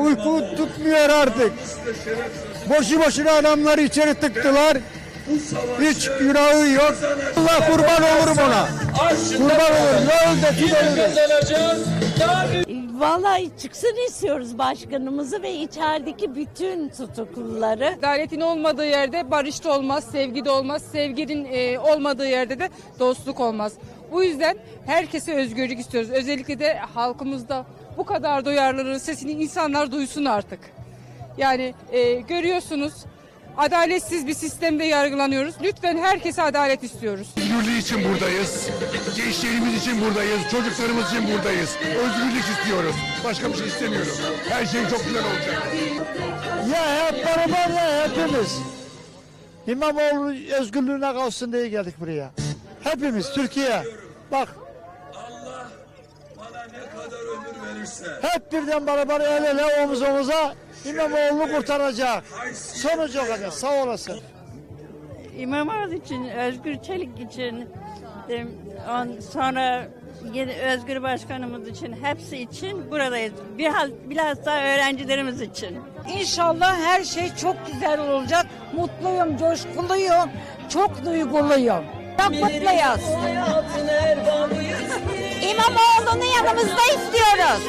Uyku tutmuyor artık. Boşu boşuna adamları içeri tıktılar. Hiç günahı yok. Allah kurban olurum ona. Kurban olurum. Ne öl de. Vallahi çıksın istiyoruz başkanımızı ve içerideki bütün tutukluları. Adaletin olmadığı yerde barış da olmaz, sevgi de olmaz. Sevginin e, olmadığı yerde de dostluk olmaz. Bu yüzden herkese özgürlük istiyoruz. Özellikle de halkımızda bu kadar duyarlılığın sesini insanlar duysun artık. Yani e, görüyorsunuz adaletsiz bir sistemde yargılanıyoruz. Lütfen herkese adalet istiyoruz. Özgürlüğü için buradayız. Gençlerimiz için buradayız. Çocuklarımız için buradayız. Özgürlük istiyoruz. Başka bir şey istemiyorum. Her şey çok güzel olacak. Ya hep beraber ya hepimiz. İmamoğlu özgürlüğüne kalsın diye geldik buraya. Hepimiz Türkiye. Bak. Hep birden beraber el ele omuz omuza İmamoğlu kurtaracak. Sonucu olacak. Sağ olasın. İmamoğlu için, Özgür Çelik için, on, sonra yeni Özgür Başkanımız için, hepsi için buradayız. Daha öğrencilerimiz için. İnşallah her şey çok güzel olacak. Mutluyum, coşkuluyum, çok duyguluyum. Çok mutluyuz. İmamoğlu'nu yanımızda istiyoruz.